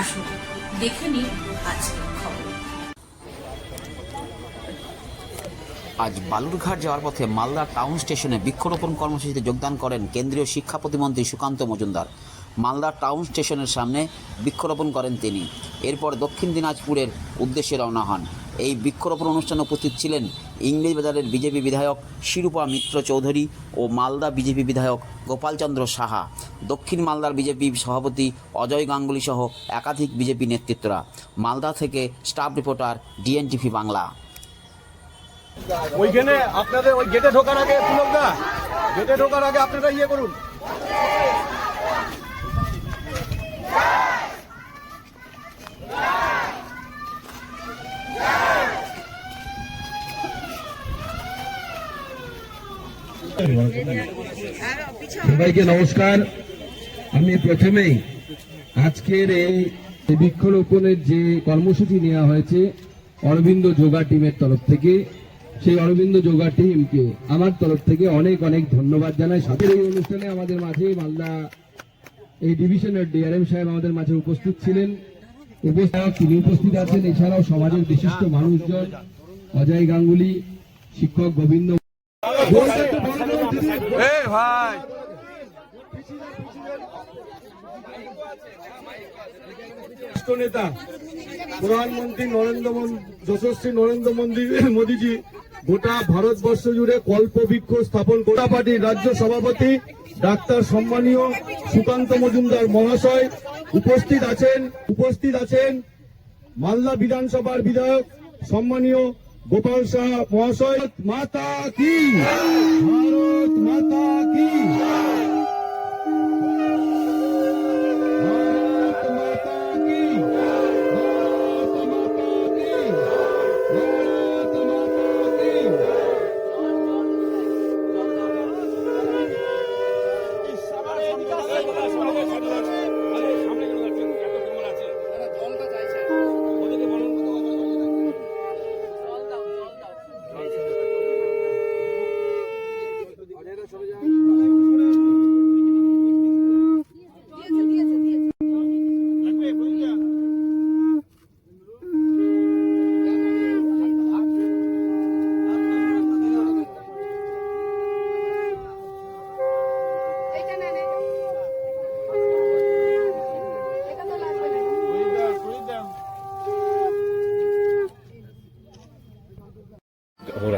আসুন, দেখে নিন আজকের আজ বালুরঘাট যাওয়ার পথে মালদা টাউন স্টেশনে বৃক্ষরোপণ কর্মসূচিতে যোগদান করেন কেন্দ্রীয় শিক্ষা প্রতিমন্ত্রী সুকান্ত মজুমদার। মালদা টাউন স্টেশনের সামনে বৃক্ষরোপণ করেন তিনি। এরপর দক্ষিণ দিনাজপুরের উদ্দেশ্যে রওনা হন। এই বৃক্ষরোপণ অনুষ্ঠানে উপস্থিত ছিলেন ইংরেজবাজারের বিজেপি বিধায়ক শিরূপা মিত্র চৌধুরী ও মালদা বিজেপি বিধায়ক গোপালচন্দ্র সাহা। দক্ষিণ মালদার বিজেপি সভাপতি অজয় গাঙ্গুলি সহ একাধিক বিজেপি নেতৃত্বরা। মালদা থেকে স্টাফ রিপোর্টার ডিএনটিভি বাংলা। ওইখানে আপনাদের ওই গেটে ঢোকার আগে গেটে ঢোকার আগে আপনারা ইয়ে করুন। সবাইকে নমস্কার। আমি প্রথমেই আজকের এই বৃক্ষরোপণের যে কর্মসূচি নেওয়া হয়েছে অরবিন্দ যোগা টিমের তরফ থেকে, সেই অরবিন্দ যোগা টিমকে আমার তরফ থেকে অনেক অনেক ধন্যবাদ জানাই। সাথে এই অনুষ্ঠানে আমাদের মাঝে মালদা, এই ডিভিশনের ডিআরএম সাহেব আমাদের মাঝে উপস্থিত ছিলেন। উপস্থায়ক তিনি উপস্থিত আছেন। এছাড়াও সমাজের বিশিষ্ট মানুষজন, অজয় গাঙ্গুলি, শিক্ষক গোবিন্দ ভাই। নেতা, প্রধানমন্ত্রী নরেন্দ্র যশস্বী নরেন্দ্র মোদী মোদীজি, গোটা ভারতবর্ষ জুড়ে কল্প বৃক্ষ স্থাপন গোটা পার্টির রাজ্য সভাপতি ডাক্তার সম্মানীয় সুকান্ত মজুমদার মহাশয় উপস্থিত আছেন উপস্থিত আছেন মালদা বিধানসভার বিধায়ক সম্মানীয় গোপাল শাহ মহাশয় মাতা কি ভারত মাতা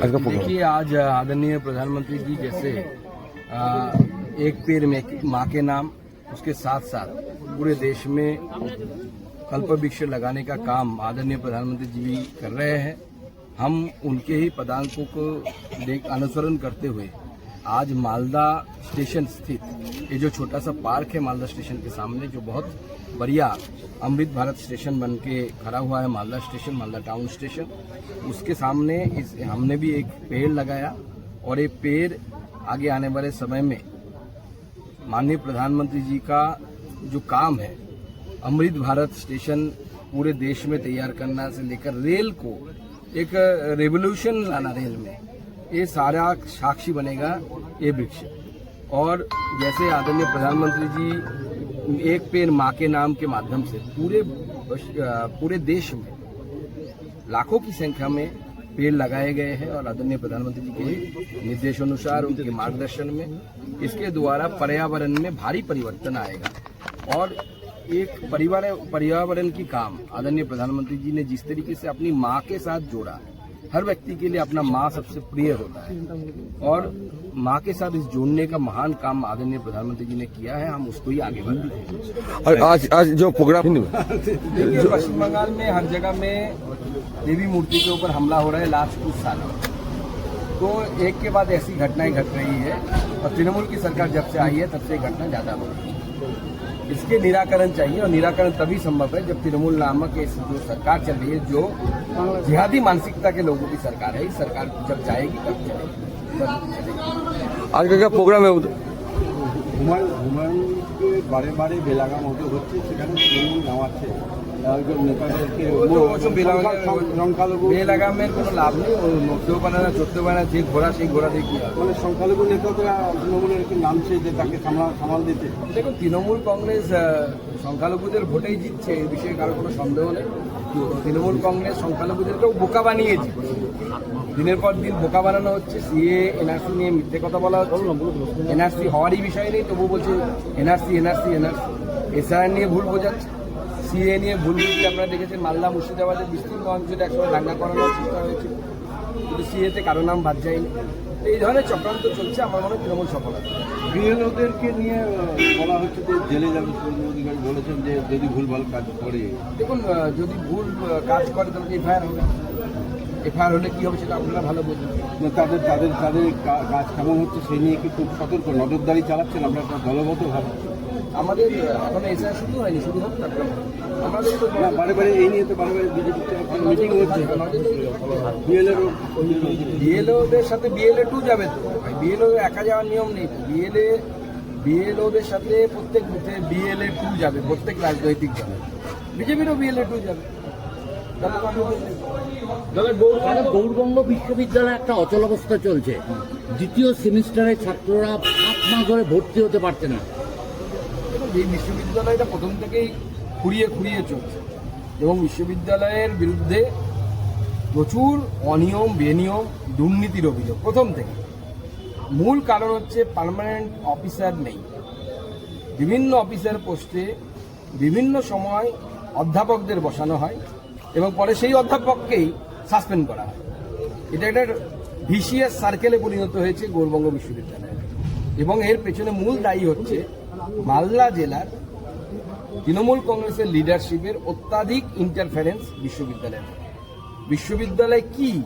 देखिए आज आदरणीय प्रधानमंत्री जी जैसे आ, एक पेड़ में माँ के नाम उसके साथ साथ पूरे देश में कल्प वृक्ष लगाने का काम आदरणीय प्रधानमंत्री जी भी कर रहे हैं। हम उनके ही पदांकों को अनुसरण करते हुए आज मालदा स्टेशन स्थित, ये जो छोटा सा पार्क है मालदा स्टेशन के सामने, जो बहुत बढ़िया अमृत भारत स्टेशन बन के खड़ा हुआ है Malda station, Malda town station, उसके सामने इस, हमने भी एक पेड़ लगाया और ये पेड़ आगे आने वाले समय में माननीय प्रधानमंत्री जी का जो काम है, अमृत भारत स्टेशन पूरे देश में तैयार करना से लेकर रेल को एक रेवोल्यूशन लाना रेल में ये सारा साक्षी बनेगा ये वृक्ष। और जैसे आदरणीय प्रधानमंत्री जी, एक पेड़ माँ के नाम के माध्यम से पूरे पूरे देश में, लाखों की संख्या में पेड़ लगाए गए हैं और आदरणीय प्रधानमंत्री जी के निर्देशानुसार, उनके मार्गदर्शन में, इसके द्वारा पर्यावरण में भारी परिवर्तन आएगा। और एक परिवार, पर्यावरण की काम आदरणीय प्रधानमंत्री जी ने जिस तरीके से अपनी माँ के साथ जोड़ा हर व्यक्ति के लिए अपना माँ सबसे प्रिय होता है। और माँ के साथ इस जोड़ने का महान काम आदरणीय प्रधानमंत्री जी ने किया है हम उसको ही आगे बढ़ते हैं। और आज आज जो प्रोग्राम देखिए पश्चिम बंगाल में हर जगह में देवी मूर्ति के ऊपर हमला हो रहा है लास्ट कुछ सालों तो एक के बाद ऐसी घटनाएँ घट रही है और तृणमूल की सरकार जब से आई है तब से घटना ज़्यादा हो रही है। इसके निराकरण चाहिए और निराकरण तभी संभव है जब तृणमूल नामक इस जो सरकार चल रही है जो जिहादी मानसिकता के लोगों की सरकार है इस सरकार जब जाएगी तब चलेगी तब चलेगी आज का क्या प्रोग्राम है হুমায়ুন হুমায়ুনকে বারে বারে বেলাগাম হতে হচ্ছে সেখানে তৃণমূল নামাচ্ছে নেতাদেরকে সংখ্যালঘু বেলাগামের কোনো লাভ নেই। ও নড়তেও পারে না চড়তেও পারে না যে ঘোড়া সেই ঘোড়া মানে সংখ্যালঘু নেতারা তৃণমূলের কি নামছে যে তাকে সামাল দিতে? দেখুন তৃণমূল কংগ্রেস সংখ্যালঘুদের ভোটেই জিতছে এই বিষয়ে কারও কোনো সন্দেহ নেই। তৃণমূল কংগ্রেস সংখ্যালঘুদেরকেও বোকা বানিয়ে জিতছে দিনের পর দিন বোকা বানানো হচ্ছে। সিএ এনআরসি নিয়ে মিথ্যে কথা বলা হচ্ছে। এনআরসি হওয়ারই বিষয় নেই তবু বলছে এনআরসি এনআরসি এনআরসি। এসআর নিয়ে ভুল বোঝাচ্ছে। সিএ নিয়ে ভুল বুঝতে আপনারা দেখেছেন মালদা মুর্শিদাবাদের বিস্তীর্ণ অঞ্চলে একসময় দাঙ্গা করানোর চেষ্টা হয়েছিল। কিন্তু সিএতে কারও নাম বাদ যায়নি। এই ধরনের চক্রান্ত চলছে আমার মনে হয় তৃণমূল সফল আছে বিএলওদেরকে নিয়ে বলা হচ্ছে যে জেলে যাবে শুভেন্দু অধিকারী বলেছেন যে যদি ভুলভাল কাজ করে। দেখুন যদি ভুল কাজ করে তাহলে এফআইআর হবে। এফআইআর হলে কী হবে সেটা আপনারা ভালো বোঝেন না, তাদের তাদের তাদের কাজ কেমন হচ্ছে সেই নিয়ে কি খুব সতর্ক নজরদারি চালাচ্ছেন আমরা একটা দলগত ভাবে আমাদের এখনও এসআইআর শুরু হয়নি শুরু হোক তারপরে আমাদের তো বারে বারে এই নিয়ে তো বারে বারে বিজেপিতে মিটিং হচ্ছে। বিএলএরও বিএলওদের সাথে বিএলএ টু যাবে তো। বিএলও একা যাওয়ার নিয়ম নেই বিএলএ বিএলওদের সাথে প্রত্যেক বুথে বিএলএ টু যাবে প্রত্যেক রাজনৈতিক দলে। বিজেপিরও বিএলএ টু যাবে। মানে গৌরবঙ্গ বিশ্ববিদ্যালয়ে একটা অচল অবস্থা চলছে। দ্বিতীয় সেমিস্টারে ছাত্ররা সাত মাস ধরে ভর্তি হতে পারছে না। এই বিশ্ববিদ্যালয়টা প্রথম থেকেই খুঁড়িয়ে খুঁড়িয়ে চলছে। এবং বিশ্ববিদ্যালয়ের বিরুদ্ধে প্রচুর অনিয়ম, বেনিয়ম, দুর্নীতির অভিযোগ, প্রথম থেকে। মূল কারণ হচ্ছে পার্মানেন্ট অফিসার নেই। বিভিন্ন অফিসার পোস্টে বিভিন্ন সময় অধ্যাপকদের বসানো হয় এবং পরে সেই অধ্যাপককেই সাসপেন্ড করা হয়। এটা একটা ভিসিএস সার্কেলে পরিণত হয়েছে গৌরবঙ্গ বিশ্ববিদ্যালয়ে। এবং এর পেছনে মূল দায়ী হচ্ছে মালদা জেলার তৃণমূল কংগ্রেসের লিডারশিপের অত্যাধিক ইন্টারফারেন্স বিশ্ববিদ্যালয়ে। বিশ্ববিদ্যালয় কি?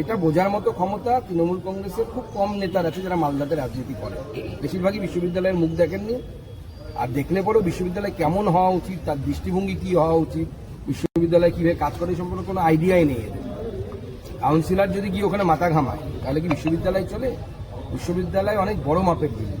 এটা বোঝার মতো ক্ষমতা তৃণমূল কংগ্রেসের খুব কম নেতার আছে যারা মালদাতে রাজনীতি করে। বেশিরভাগই বিশ্ববিদ্যালয়ের মুখ দেখেননি আর দেখলে পরেও বিশ্ববিদ্যালয় কেমন হওয়া উচিত, তার দৃষ্টিভঙ্গি কি হওয়া উচিত, বিশ্ববিদ্যালয় কীভাবে কাজ করে সম্পর্কে কোনো আইডিয়াই নেই এদের। কাউন্সিলর যদি গিয়ে ওখানে মাথা ঘামায়, তাহলে কি বিশ্ববিদ্যালয় চলে? বিশ্ববিদ্যালয় অনেক বড় মাপের জিনিস।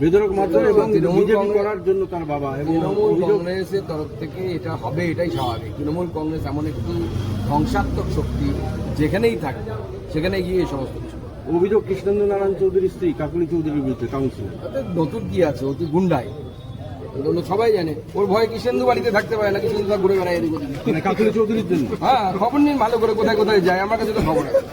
বেদরক মারধর এবং তৃণমূল বিজেপি করার জন্য তার বাবা এবং তৃণমূল কংগ্রেসের তরফ থেকে এটা হবে এটাই স্বাভাবিক। তৃণমূল কংগ্রেস এমন একটি ধ্বংসাত্মক শক্তি যেখানেই থাকে সেখানে গিয়ে এই সমস্ত কিছু অভিযোগ কৃষ্ণেন্দ্র নারায়ণ চৌধুরীর স্ত্রী কাকুলি চৌধুরীর বিরুদ্ধে কাউন্সিলর তাতে নতুন কি আছে? ও তো গুন্ডাই সবাই জানে। ওর ভয়ে কিষেন্দু বাড়িতে থাকতে পারে না কিষেন্দু ঘুরে বেড়ায় মানে কাকুলি চৌধুরীর জন্য। হ্যাঁ খবর নিন ভালো করে কোথায় কোথায় যায় আমার কাছে তো খবর আছে।